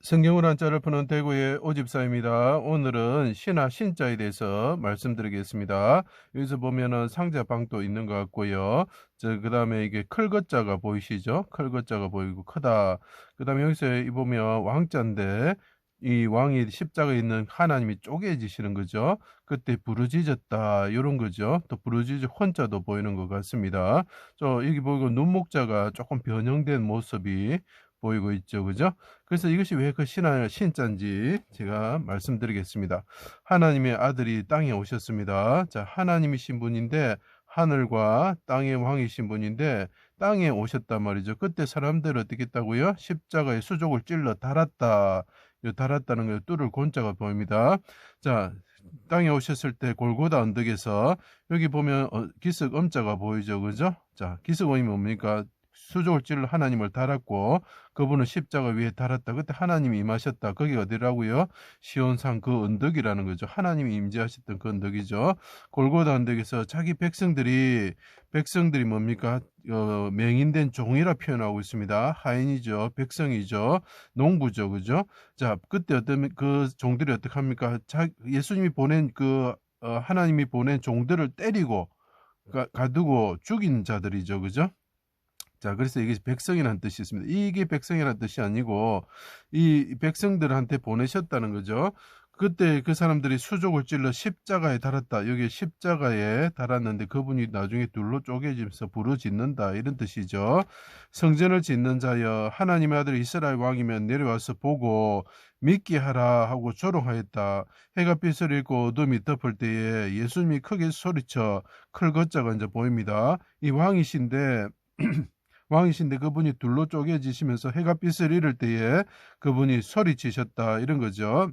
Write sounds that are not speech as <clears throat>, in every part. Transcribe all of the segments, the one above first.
성경을 한자를 푸는 대구의 오집사입니다. 오늘은 신화 신자에 대해서 말씀드리겠습니다. 여기서 보면은 상자 방도 있는 것 같고요. 저 그다음에 이게 클것자가 보이시죠? 클것자가 보이고 크다. 그 다음에 여기서 이 보면 왕자인데 이 왕이 십자가에 있는 하나님이 쪼개지시는 거죠. 그때 부르짖었다 이런 거죠. 또 부르짖을 혼자도 보이는 것 같습니다. 저 여기 보이고 눈목자가 조금 변형된 모습이 보이고 있죠. 그죠? 그래서 이것이 왜 그 신하, 신자인지 제가 말씀드리겠습니다. 하나님의 아들이 땅에 오셨습니다. 자, 하나님이신 분인데, 하늘과 땅의 왕이신 분인데, 땅에 오셨단 말이죠. 그때 사람들은 어떻게 했다고요? 십자가에 수족을 찔러 달았다. 요 달았다는 거 뚫을 곤자가 보입니다. 자, 땅에 오셨을 때 골고다 언덕에서 여기 보면 어, 기슭 엄자가 보이죠. 그죠? 자, 기슭음이 뭡니까? 찔러 하나님을 달았고 그분은 십자가 위에 달았다. 그때 하나님이 임하셨다. 거기 어디라고요? 시온산 그 언덕이라는 거죠. 하나님이 임재하셨던 그 언덕이죠. 골고다 언덕에서 자기 백성들이 백성들이 뭡니까? 어, 맹인된 종이라 표현하고 있습니다. 하인이죠. 백성이죠. 농부죠. 그죠? 자, 그때 어떤 그 종들이 어떻게 합니까? 자, 예수님이 보낸 그 어, 하나님이 보낸 종들을 때리고 가, 가두고 죽인 자들이죠. 그죠? 자, 그래서 이게 백성이라는 뜻이 있습니다. 이게 백성이라는 뜻이 아니고 이 백성들한테 보내셨다는 거죠. 그때 그 사람들이 수족을 찔러 십자가에 달았다. 여기 십자가에 달았는데 그분이 나중에 둘로 쪼개지면서 부르짖는다. 이런 뜻이죠. 성전을 짓는 자여 하나님의 아들 이스라엘 왕이면 내려와서 보고 믿게 하라 하고 조롱하였다. 해가 빛을 잃고 어둠이 덮을 때에 예수님이 크게 소리쳐 클 것자가 이제 보입니다. 이 왕이신데 <clears throat> 왕이신데 그분이 둘로 쪼개지시면서 해가 빛을 잃을 때에 그분이 소리치셨다 이런 거죠.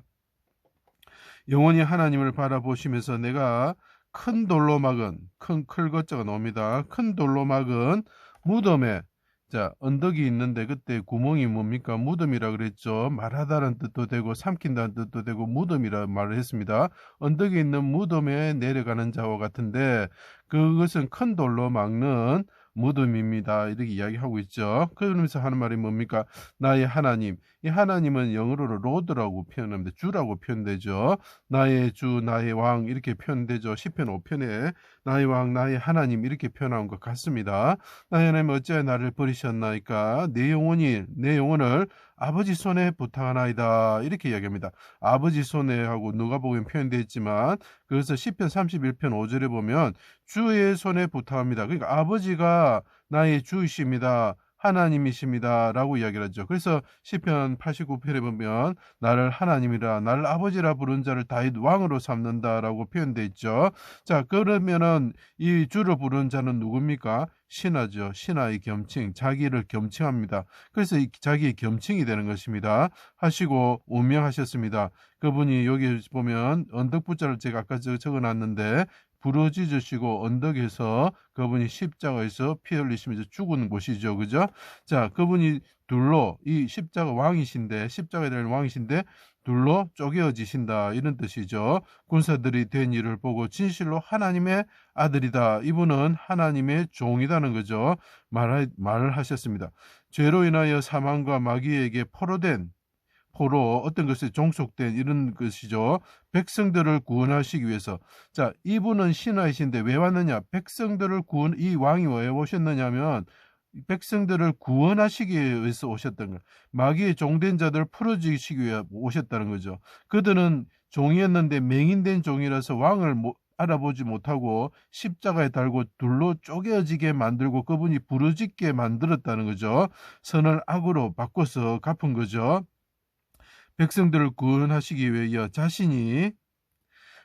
영원히 하나님을 바라보시면서 내가 큰 돌로 막은 큰 클것자가 나옵니다. 큰 돌로 막은 무덤에 자 언덕이 있는데 그때 구멍이 뭡니까 무덤이라 그랬죠. 말하다는 뜻도 되고 삼킨다는 뜻도 되고 무덤이라 말을 했습니다. 언덕에 있는 무덤에 내려가는 자와 같은데 그것은 큰 돌로 막는 무덤입니다. 이렇게 이야기하고 있죠. 그러면서 하는 말이 뭡니까? 나의 하나님. 이 하나님은 영어로 로드라고 표현합니다. 주라고 표현되죠. 나의 주, 나의 왕 이렇게 표현되죠. 시편 5편에 나의 왕, 나의 하나님 이렇게 표현한 것 같습니다. 나의 하나님 어찌하여 나를 버리셨나이까? 내 영혼이 내 영혼을 아버지 손에 부탁하나이다. 이렇게 이야기합니다. 아버지 손에 하고 누가복음 표현되어 있지만 그래서 시편 31편 5절에 보면 주의 손에 부탁합니다. 그러니까 아버지가 나의 주이십니다. 하나님이십니다. 라고 이야기를 하죠. 그래서 시편 89편에 보면 나를 하나님이라 나를 아버지라 부른 자를 다윗 왕으로 삼는다 라고 표현되어 있죠. 자 그러면은 이 주를 부른 자는 누굽니까? 신하죠. 신하의 겸칭, 자기를 겸칭합니다. 그래서 자기의 겸칭이 되는 것입니다. 하시고 운명하셨습니다. 그분이 여기 보면 언덕부자를 제가 아까 적어놨는데 부러지으시고 언덕에서 그분이 십자가에서 피 흘리시면서 죽은 곳이죠. 그죠? 자, 그분이 둘로 이 십자가 왕이신데 십자가에 대한 왕이신데 둘로 쪼개어지신다 이런 뜻이죠. 군사들이 된 일을 보고 진실로 하나님의 아들이다. 이분은 하나님의 종이다는 거죠. 말, 말을 하셨습니다. 죄로 인하여 사망과 마귀에게 포로된 포로 어떤 것에 종속된 이런 것이죠. 백성들을 구원하시기 위해서. 자, 이분은 신하이신데 왜 왔느냐? 백성들을 구원, 이 왕이 왜 오셨느냐면 백성들을 구원하시기 위해서 오셨던 거. 마귀의 종된 자들을 풀어주시기 위해 오셨다는 거죠. 그들은 종이었는데 맹인된 종이라서 왕을 못, 알아보지 못하고 십자가에 달고 둘로 쪼개어지게 만들고 그분이 부르짖게 만들었다는 거죠. 선을 악으로 바꿔서 갚은 거죠. 백성들을 구원하시기 위하여 자신이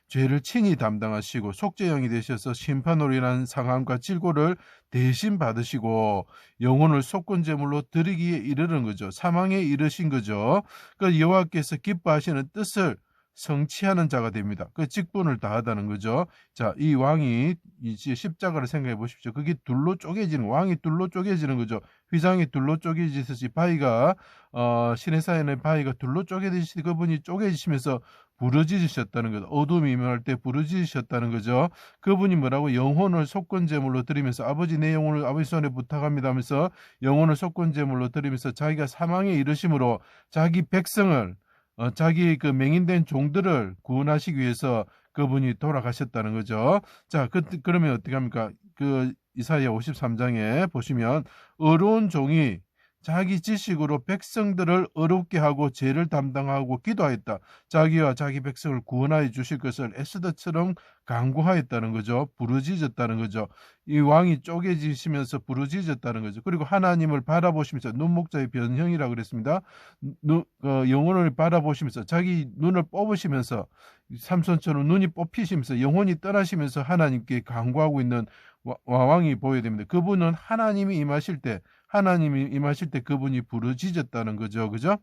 죄를 친히 담당하시고 속죄형이 되셔서 심판으로 인한 상함과 질고를 대신 받으시고 영혼을 속건 제물로 드리기에 이르는 거죠. 사망에 이르신 거죠. 그 여호와께서 기뻐하시는 뜻을 성취하는 자가 됩니다. 그 직분을 다하다는 거죠. 자, 이 왕이 이제 십자가를 생각해 보십시오. 그게 둘로 쪼개지는 왕이 둘로 쪼개지는 거죠. 휘장이 둘로 쪼개지듯이 바위가 어, 시내사연의 바위가 둘로 쪼개지듯이 그분이 쪼개지시면서 부르짖으셨다는 거죠. 어둠이 임할 때 부르짖으셨다는 거죠. 그분이 뭐라고 영혼을 속건제물로 드리면서 아버지 내 영혼을 아버지 손에 부탁합니다 하면서 영혼을 속건제물로 드리면서 자기가 사망에 이르심으로 자기 백성을 어, 자기 그 맹인된 종들을 구원하시기 위해서 그분이 돌아가셨다는 거죠. 자, 그, 그러면 어떻게 합니까? 그 이사야 53장에 보시면 어려운 종이 자기 지식으로 백성들을 어렵게 하고 죄를 담당하고 기도하였다. 자기와 자기 백성을 구원하여 주실 것을 에스더처럼 강구하였다는 거죠. 부르짖었다는 거죠. 이 왕이 쪼개지시면서 부르짖었다는 거죠. 그리고 하나님을 바라보시면서 눈목자의 변형이라 그랬습니다. 눈, 어, 영혼을 바라보시면서 자기 눈을 뽑으시면서 삼손처럼 눈이 뽑히시면서 영혼이 떠나시면서 하나님께 강구하고 있는 와- 왕이 보여야 됩니다. 그분은 하나님이 임하실 때 하나님이 임하실 때 그분이 부르짖었다는 거죠. 그죠?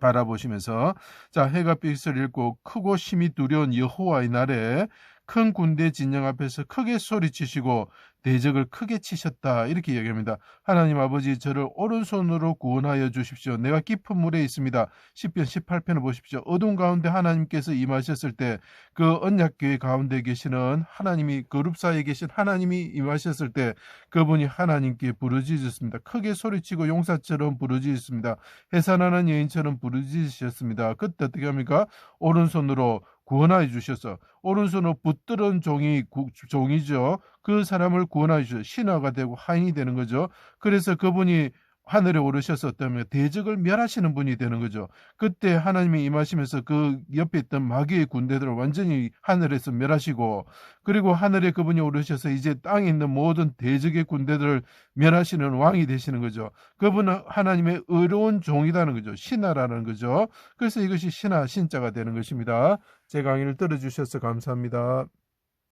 바라보시면서 자 해가 빛을 잃고 크고 심히 두려운 여호와의 날에 큰 군대 진영 앞에서 크게 소리치시고 대적을 크게 치셨다 이렇게 얘기합니다. 하나님 아버지 저를 오른손으로 구원하여 주십시오. 내가 깊은 물에 있습니다. 10편 18편을 보십시오. 어둠 가운데 하나님께서 임하셨을 때 그 언약교회 가운데 계시는 하나님이 그룹 사이에 계신 하나님이 임하셨을 때 그분이 하나님께 부르짖었습니다. 크게 소리치고 용사처럼 부르짖었습니다. 해산하는 여인처럼 부르짖으셨습니다. 그때 어떻게 합니까? 오른손으로 구원하여 주셔서 오른손으로 붙들은 종이 구- 종이죠. 그 사람을 구원하여 주셔서 신하가 되고 하인이 되는 거죠. 그래서 그분이 하늘에 오르셨었다면 대적을 멸하시는 분이 되는 거죠. 그때 하나님이 임하시면서 그 옆에 있던 마귀의 군대들을 완전히 하늘에서 멸하시고 그리고 하늘에 그분이 오르셔서 이제 땅에 있는 모든 대적의 군대들을 멸하시는 왕이 되시는 거죠. 그분은 하나님의 의로운 종이라는 거죠. 신하라는 거죠. 그래서 이것이 신하 신자가 되는 것입니다. 제 강의를 들어주셔서 감사합니다.